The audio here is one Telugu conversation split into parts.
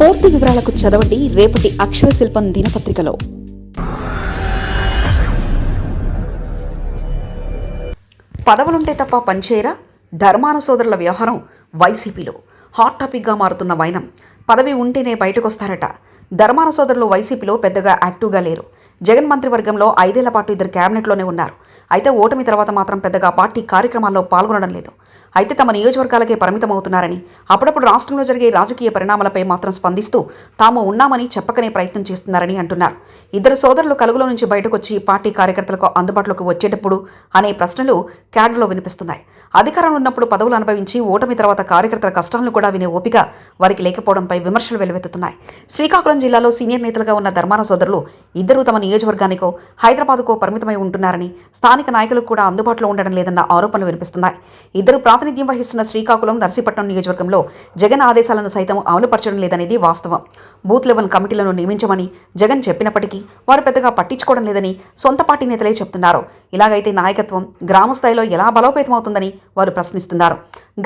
పూర్తి వివరాలకు చదవండి రేపటి అక్షర శిల్పం దినపత్రికలో. పదవులుంటే తప్ప పనిచేయరా? ధర్మాన సోదరుల వ్యవహారం వైసీపీలో. హాట్ టాపిక్గా మారుతున్న వైనం. పదవి ఉంటేనే బయటకొస్తారట. ధర్మాన సోదరులు వైసీపీలో పెద్దగా యాక్టివ్గా లేరు. జగన్ మంత్రివర్గంలో ఐదేళ్ళ పాటు ఇద్దరు క్యాబినెట్లోనే ఉన్నారు. అయితే ఓటమి తర్వాత మాత్రం పెద్దగా పార్టీ కార్యక్రమాల్లో పాల్గొనడం లేదు. అయితే తమ నియోజకవర్గాలకే పరిమితం అవుతున్నారని అప్పుడప్పుడు రాష్ట్రంలో జరిగే రాజకీయ పరిణామాలపై మాత్రం స్పందిస్తూ తాము ఉన్నామని చెప్పకనే ప్రయత్నం చేస్తున్నారని అంటున్నారు. ఇద్దరు సోదరులు కలుగులో నుంచి బయటకొచ్చి పార్టీ కార్యకర్తలకు అందుబాటులోకి వచ్చేటప్పుడు అనే ప్రశ్నలు క్యాడ్లో వినిపిస్తున్నాయి. అధికారంలో ఉన్నప్పుడు పదవులు అనుభవించి ఓటమి తర్వాత కార్యకర్తల కష్టాలను కూడా వినే ఓపిక వారికి లేకపోవడంపై విమర్శలు వెలువెత్తుతున్నాయి. శ్రీకాకుళం జిల్లాలో సీనియర్ నేతలుగా ఉన్న ధర్మాన సోదరులు ఇద్దరు తమ నియోజకవర్గానికో హైదరాబాద్కో పరిమితమై ఉంటున్నారని స్థానిక నాయకులకు కూడా అందుబాటులో ఉండడం లేదన్న ఆరోపణలు వినిపిస్తున్నాయి. ఇద్దరు ప్రాతినిధ్యం వహిస్తున్న శ్రీకాకుళం నర్సీపట్నం నియోజకవర్గంలో జగన్ ఆదేశాలను సైతం అమలుపరచడం లేదనేది వాస్తవం. బూత్ లెవెల్ కమిటీలను నియమించమని జగన్ చెప్పినప్పటికీ వారు పెద్దగా పట్టించుకోవడం లేదని సొంత పార్టీ నేతలే చెప్తున్నారు. ఇలాగైతే నాయకత్వం గ్రామ స్థాయిలో ఎలా బలోపేతమవుతుందని వారు ప్రశ్నిస్తున్నారు.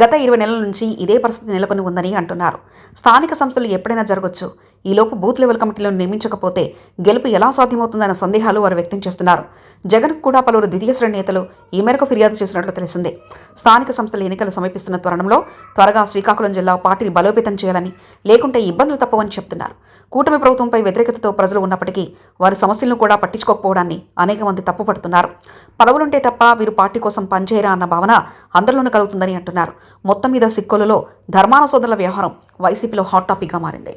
గత ఇరవై నెలల నుంచి ఇదే పరిస్థితి నెలకొని ఉందని అంటున్నారు. స్థానిక సంస్థలు ఎప్పుడైనా జరగవచ్చు ఈలోపు బూత్ లెవెల్ కమిటీలను నియమించకపోతే గెలుపు ఎలా సాధ్యమవుతుందన్న సందేహాలు వారు వ్యక్తం చేస్తున్నారు. జగన్ కూడా పలువురు ద్వితీయ శ్రేణి నేతలు ఈ మేరకు ఫిర్యాదు చేసినట్లు తెలిసిందే. స్థానిక సంస్థల ఎన్నికలు సమీపిస్తున్న తరుణంలో త్వరగా శ్రీకాకుళం జిల్లా పార్టీని బలోపేతం చేయాలని లేకుంటే ఇబ్బందులు తప్పవని చెప్తున్నారు. కూటమి ప్రభుత్వంపై వ్యతిరేకతతో ప్రజలు ఉన్నప్పటికీ వారి సమస్యలను కూడా పట్టించుకోకపోవడాన్ని అనేక మంది తప్పుపడుతున్నారు. పదవులుంటే తప్ప వీరు పార్టీ కోసం పనిచేయరా అన్న భావన అందరిలోనూ కలుగుతుందని అంటున్నారు. మొత్తం మీద సిక్కులలో ధర్మాన వ్యవహారం వైసీపీలో హాట్ టాపిక్గా మారింది.